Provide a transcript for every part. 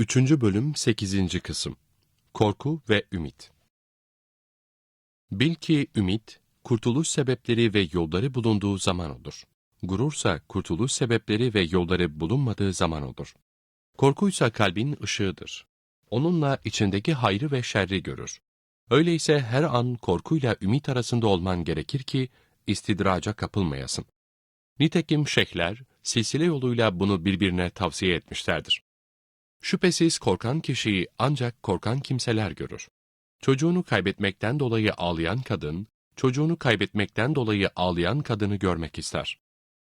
Üçüncü bölüm 8. kısım Korku ve Ümit Bil ki ümit, kurtuluş sebepleri ve yolları bulunduğu zaman olur. Gurursa kurtuluş sebepleri ve yolları bulunmadığı zaman olur. Korkuysa kalbin ışığıdır. Onunla içindeki hayrı ve şerri görür. Öyleyse her an korkuyla ümit arasında olman gerekir ki istidraca kapılmayasın. Nitekim şeyhler, silsile yoluyla bunu birbirine tavsiye etmişlerdir. Şüphesiz korkan kişiyi ancak korkan kimseler görür. Çocuğunu kaybetmekten dolayı ağlayan kadın, çocuğunu kaybetmekten dolayı ağlayan kadını görmek ister.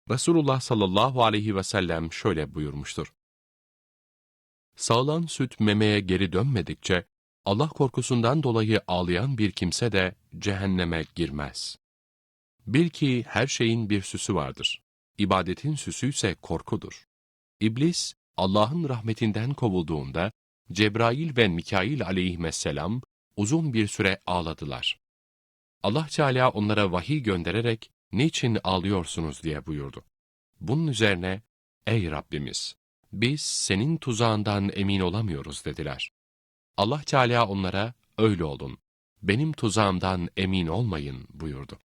Resulullah sallallahu aleyhi ve sellem şöyle buyurmuştur. Sağlan süt memeye geri dönmedikçe, Allah korkusundan dolayı ağlayan bir kimse de cehenneme girmez. Bil ki her şeyin bir süsü vardır. İbadetin süsü ise korkudur. İblis, Allah'ın rahmetinden kovulduğunda, Cebrail ve Mikail aleyhisselam uzun bir süre ağladılar. Allah Teala onlara vahiy göndererek, niçin ağlıyorsunuz diye buyurdu. Bunun üzerine, ey Rabbimiz, biz senin tuzağından emin olamıyoruz dediler. Allah Teala onlara, öyle olun, benim tuzağımdan emin olmayın buyurdu.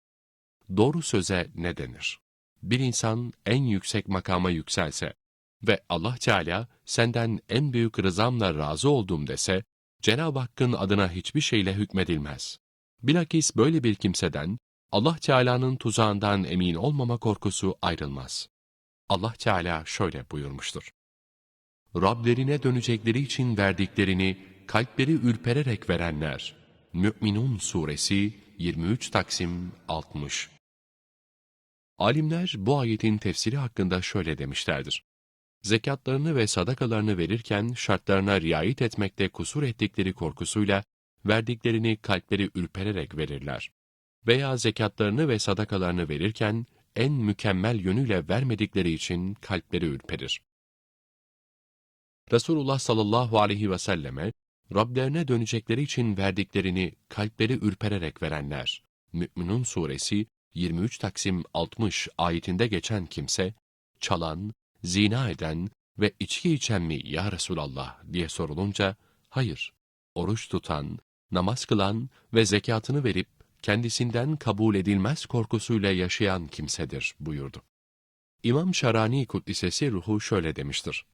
Doğru söze ne denir? Bir insan en yüksek makama yükselse ve Allah Teala senden en büyük rızamla razı oldum dese, Cenab-ı Hakk'ın adına hiçbir şeyle hükmedilmez. Bilakis böyle bir kimseden, Allah Teala'nın tuzağından emin olmama korkusu ayrılmaz. Allah Teala şöyle buyurmuştur. Rablerine dönecekleri için verdiklerini kalpleri ürpererek verenler. Mü'minun Suresi 23 Taksim 60 Alimler bu ayetin tefsiri hakkında şöyle demişlerdir. Zekatlarını ve sadakalarını verirken şartlarına riayet etmekte kusur ettikleri korkusuyla verdiklerini kalpleri ürpererek verirler. Veya zekatlarını ve sadakalarını verirken en mükemmel yönüyle vermedikleri için kalpleri ürperir. Resulullah sallallahu aleyhi ve selleme, Rablerine dönecekleri için verdiklerini kalpleri ürpererek verenler, Mü'minun suresi 23 Taksim 60 ayetinde geçen kimse, çalan, zina eden ve içki içen mi ya Resulallah diye sorulunca, hayır, oruç tutan, namaz kılan ve zekatını verip kendisinden kabul edilmez korkusuyla yaşayan kimsedir buyurdu. İmam Şarani Kuddisesi ruhu şöyle demiştir.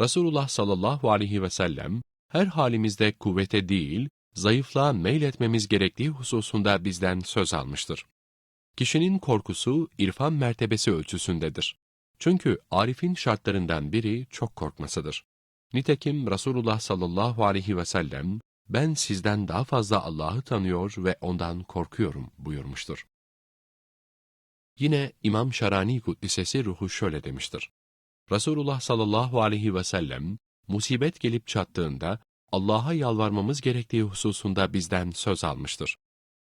Resulullah sallallahu aleyhi ve sellem, her halimizde kuvvete değil, zayıflığa meyletmemiz gerektiği hususunda bizden söz almıştır. Kişinin korkusu, irfan mertebesi ölçüsündedir. Çünkü arifin şartlarından biri çok korkmasıdır. Nitekim Resulullah sallallahu aleyhi ve sellem, ben sizden daha fazla Allah'ı tanıyor ve ondan korkuyorum buyurmuştur. Yine İmam Şarani Kuddisesi ruhu şöyle demiştir. Resulullah sallallahu aleyhi ve sellem, musibet gelip çattığında Allah'a yalvarmamız gerektiği hususunda bizden söz almıştır.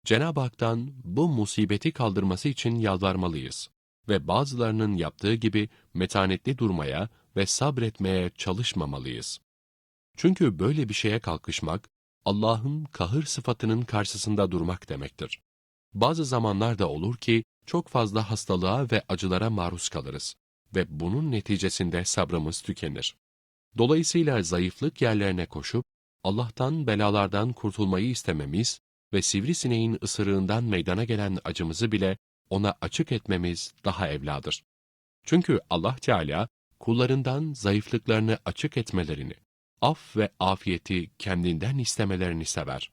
Cenab-ı Hak'tan bu musibeti kaldırması için yalvarmalıyız ve bazılarının yaptığı gibi metanetli durmaya ve sabretmeye çalışmamalıyız. Çünkü böyle bir şeye kalkışmak, Allah'ın kahır sıfatının karşısında durmak demektir. Bazı zamanlarda olur ki, çok fazla hastalığa ve acılara maruz kalırız ve bunun neticesinde sabrımız tükenir. Dolayısıyla zayıflık yerlerine koşup, Allah'tan belalardan kurtulmayı istememiz ve sivrisineğin ısırığından meydana gelen acımızı bile ona açık etmemiz daha evladır. Çünkü Allah Teala kullarından zayıflıklarını açık etmelerini, af ve afiyeti kendinden istemelerini sever.